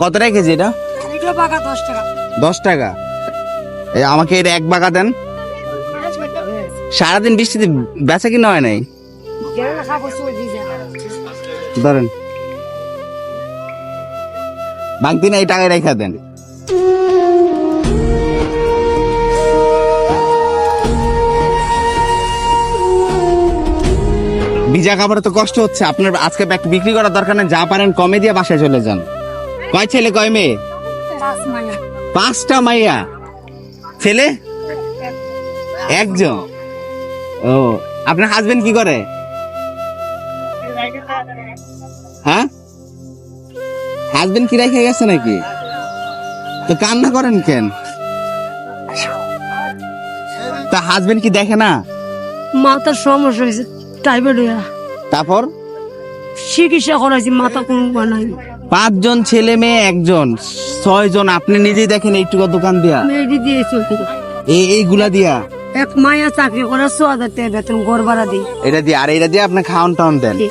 কত টাকা কেজি এটা? দশ টাকা। এই আমাকে এটা এক বাগা দেন। সারাদিন বৃষ্টিতে বেচা কিনা হয় নাই? ধরেন। বাগদিন এই টাকায় রেখে দেন। ভিজা খাবারে তো কষ্ট হচ্ছে। আপনার আজকে বিক্রি করার দরকার নেই। যা পারেন কমে দিয়ে বাসায় চলে যান। কয় ছেলে কয় মেয়ে? পাঁচটা মাইয়া। ছেলে? একজন। ও আপনার হাজবেন্ড কি করে? হ্যাঁ? হাজবেন্ড কি রেখে গেছে নাকি? তো কান্না করেন কেন? তা হাজবেন্ড কি দেখে না? মাথার সমস্যা হয়েছে টাইফয়েড তারপর? চিকিৎসা করাইছি মাথা কোনো নাই পাঁচজন ছেলে মেয়ে একজন। ছয় জন আপনি নিজেই দেখেন এইটুকু দোকান দিয়া। মেয়েটি দিয়ে চলতে এই এইগুলা দিয়া। এক মায়া চাকরি করে ছ হাজার টাকা বেতন ঘর ভাড়া দিই। এটা দিয়ে আর এটা দিয়ে আপনি খাওয়ান টাউন দেন।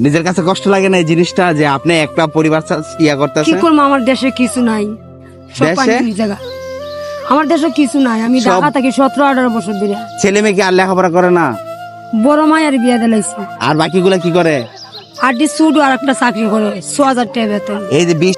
নিজের কাছে কষ্ট লাগে না এই জিনিসটা যে আপনি একটা পরিবার চা- ইয়া কি করতেছেন? করব? আমার দেশে কিছু নাই। সব দেশে? পানি জায়গা। আমার দেশে কিছু নাই। আমি সব- ঢাকা থাকি সতেরো আঠারো বছর ধরে। ছেলে মেয়ে কি আর লেখাপড়া করে না? বড় মায়ের বিয়া দিলাইছি। আর বাকিগুলা কি করে? আটটি সুডো আর একটা চাকরি করে ছ হাজার টাকা বেতন। এই যে বিশ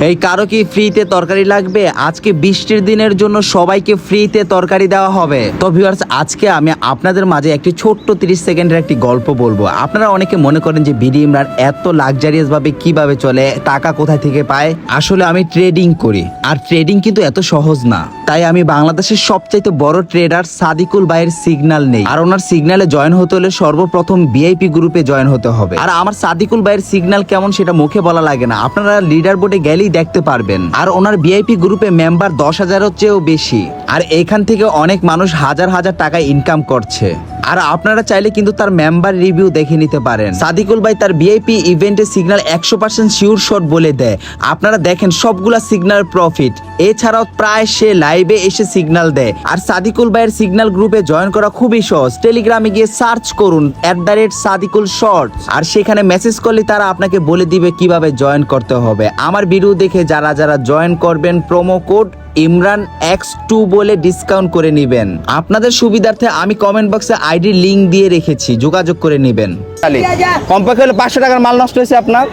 এই কারও কি ফ্রিতে তরকারি লাগবে? আজকে বৃষ্টির দিনের জন্য সবাইকে ফ্রিতে তরকারি দেওয়া হবে। তো ভিউয়ার্স আজকে আমি আপনাদের মাঝে একটি ছোট্ট 30 সেকেন্ডের একটি গল্প বলব। আপনারা অনেকে মনে করেন যে বিডি ইমরান এত লাক্সারিয়াস ভাবে কীভাবে চলে, টাকা কোথায় থেকে পায়? আসলে আমি ট্রেডিং করি। আর ট্রেডিং কিন্তু এত সহজ না। তাই আমি বাংলাদেশের সবচাইতে বড় ট্রেডার সাদিকুল ভাইয়ের সিগন্যাল নেই। আর ওনার সিগন্যালে জয়েন হতে হলে সর্বপ্রথম ভিআইপি গ্রুপে জয়েন হতে হবে। আর আমার সাদিকুল ভাইয়ের সিগন্যাল কেমন সেটা মুখে বলা লাগে না। আপনারা লিডার বোর্ডে গেলেই দেখতে পারবেন। আর ওনার ভিআইপি গ্রুপে মেম্বার দশ হাজারের চেয়েও বেশি। আর এখান থেকে অনেক মানুষ হাজার হাজার টাকা ইনকাম করছে। আর আপনারা চাইলে কিন্তু তার মেম্বার রিভিউ দেখে নিতে পারেন। সাদিকুল ভাই তার ভিআইপি ইভেন্টের সিগন্যাল একশো পার্সেন্ট শিওর শট বলে দেয়। আপনারা দেখেন সবগুলা সিগন্যাল প্রফিট এছাড়াও প্রায় সে লাইভে এসে সিগন্যাল দেয়। আর সাদিকুল ভাইয়ের সিগন্যাল গ্রুপে জয়েন করা খুবই সহজ। টেলিগ্রামে গিয়ে সার্চ করুন at the rate Sadiqul short আর সেখানে মেসেজ করলে তারা আপনাকে বলে দিবে কীভাবে জয়েন করতে হবে। আমার ভিডিও দেখে যারা যারা জয়েন করবেন promo code Imran X two বলে ডিসকাউন্ট করে নিবেন। আপনাদের সুবিধার্থে আমি কমেন্ট বক্সে আইডি লিংক দিয়ে রেখেছি যোগাযোগ করে নিবেন। কমপক্ষে হলে পাঁচশো টাকার মাল নষ্ট হয়েছে আপনার?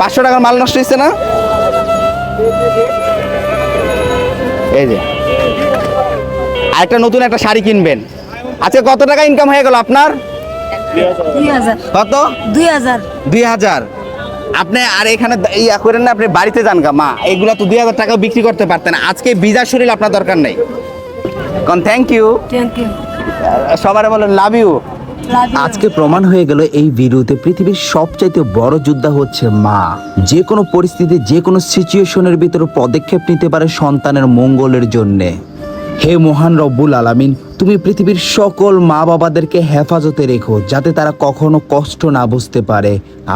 পাঁচশো টাকার মাল নষ্ট হয়েছে না? এই যে। আরেকটা নতুন একটা শাড়ি কিনবেন। আজকে কত টাকা ইনকাম হয়ে গেল আপনার? কত? দুই হাজার। দুই হাজার। আপনি আর এখানে ইয়া করেন না আপনি বাড়িতে যান গা মা। এগুলা তো দুই হাজার টাকা বিক্রি করতে পারতেন আজকে বিজা শরীর আপনার দরকার নেই। কন থ্যাংক ইউ থ্যাংক ইউ সবার বলেন লাভ ইউ আজকে প্রমাণ হয়ে গেল এই ভিডিওতে পৃথিবীর সবচাইতে বড় যোদ্ধা হচ্ছে মা। যে কোনো পরিস্থিতি যে কোনো সিচুয়েশনের ভিতরে পদক্ষেপ নিতে পারে সন্তানের মঙ্গলের জন্যে। হে মহান রব্বুল আলামিন তুমি পৃথিবীর সকল মা বাবাদেরকে হেফাজতে রেখো যাতে তারা কখনো কষ্ট না বুঝতে পারে।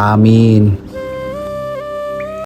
আমিন।